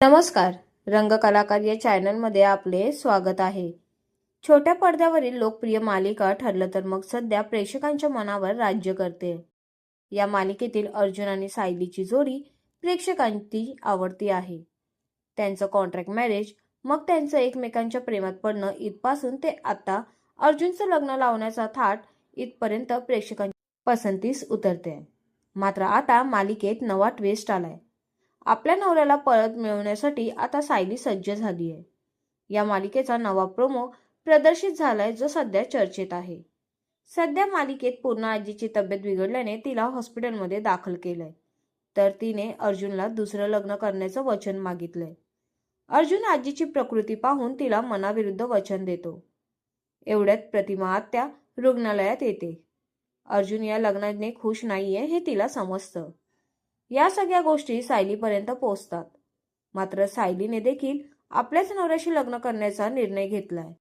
नमस्कार. रंगकलाकार या चॅनलमध्ये आपले स्वागत आहे. छोट्या पडद्यावरील लोकप्रिय मालिका ठरलं तर मग सध्या प्रेक्षकांच्या मनावर राज्य करते. या मालिकेतील अर्जुन आणि सायलीची जोडी प्रेक्षकांची आवडती आहे. त्यांचं कॉन्ट्रॅक्ट मॅरेज मग त्यांचं एकमेकांच्या प्रेमात पडणं इथपासून ते आता अर्जुनचं लग्न लावण्याचा थाट इथपर्यंत प्रेक्षकांच्या पसंतीस उतरते. मात्र आता मालिकेत नवा ट्विस्ट आलाय. आपल्या नवऱ्याला परत मिळवण्यासाठी आता सायली सज्ज झाली आहे. या मालिकेचा नवा प्रोमो प्रदर्शित झालाय जो सध्या चर्चेत आहे. सध्या मालिकेत पूर्ण आजीची तब्येत बिघडल्याने तिला हॉस्पिटलमध्ये दाखल केलंय. तर तिने अर्जुनला दुसरं लग्न करण्याचं वचन मागितलंय. अर्जुन आजीची प्रकृती पाहून तिला मनाविरुद्ध वचन देतो. एवढ्यात प्रतिमा आत्या रुग्णालयात येते. अर्जुन या लग्नाने खुश नाहीये हे तिला समजतं. या सगळ्या गोष्टी सायलीपर्यंत पोहोचतात. मात्र सायलीने देखील आपल्याच नवऱ्याशी लग्न करण्याचा निर्णय घेतलाय.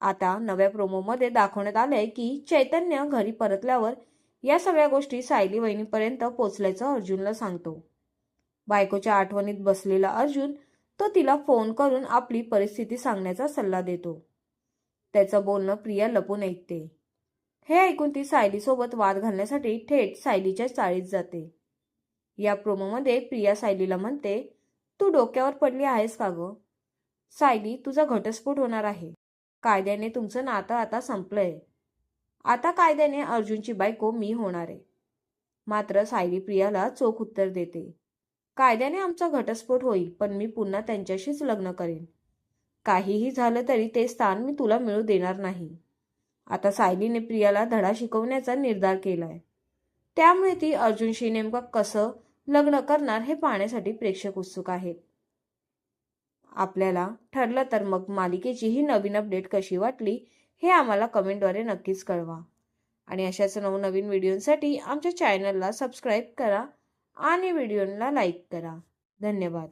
आता नव्या प्रोमोमध्ये दाखवण्यात आलंय की चैतन्य घरी परतल्यावर या सगळ्या गोष्टी सायली वहिनीपर्यंत पोचल्याचं अर्जुनला सांगतो. बायकोच्या आठवणीत बसलेला अर्जुन तो तिला फोन करून आपली परिस्थिती सांगण्याचा सल्ला देतो. त्याचं बोलणं प्रिया लपून ऐकते. हे ऐकून ती सायलीसोबत वाद घालण्यासाठी थेट सायलीच्या चाळीत जाते. या प्रोमोमध्ये प्रिया सायलीला म्हणते तू डोक्यावर पडली आहेस का ग? सायली तुझा घटस्फोट होणार आहे. कायद्याने तुमचं नातं आता संपलंय. आता कायद्याने अर्जुनची बायको मी होणार आहे. मात्र सायली प्रियाला चोख उत्तर देते कायद्याने आमचा घटस्फोट होईल पण मी पुन्हा त्यांच्याशीच लग्न करेन. काहीही झालं तरी ते स्थान मी तुला मिळू देणार नाही. आता सायलीने प्रियाला धडा शिकवण्याचा निर्धार केलाय. त्यामुळे ती अर्जुनशी नेमकं कसं लग्न करणार हे पाहण्यासाठी प्रेक्षक उत्सुक आहेत. आपल्याला ठरलं तर मग मालिकेची ही नवीन अपडेट कशी वाटली हे आम्हाला कमेंटद्वारे नक्कीच कळवा. आणि अशाच नवनवीन व्हिडिओसाठी आमच्या चॅनलला सबस्क्राईब करा आणि व्हिडिओला लाईक करा. धन्यवाद.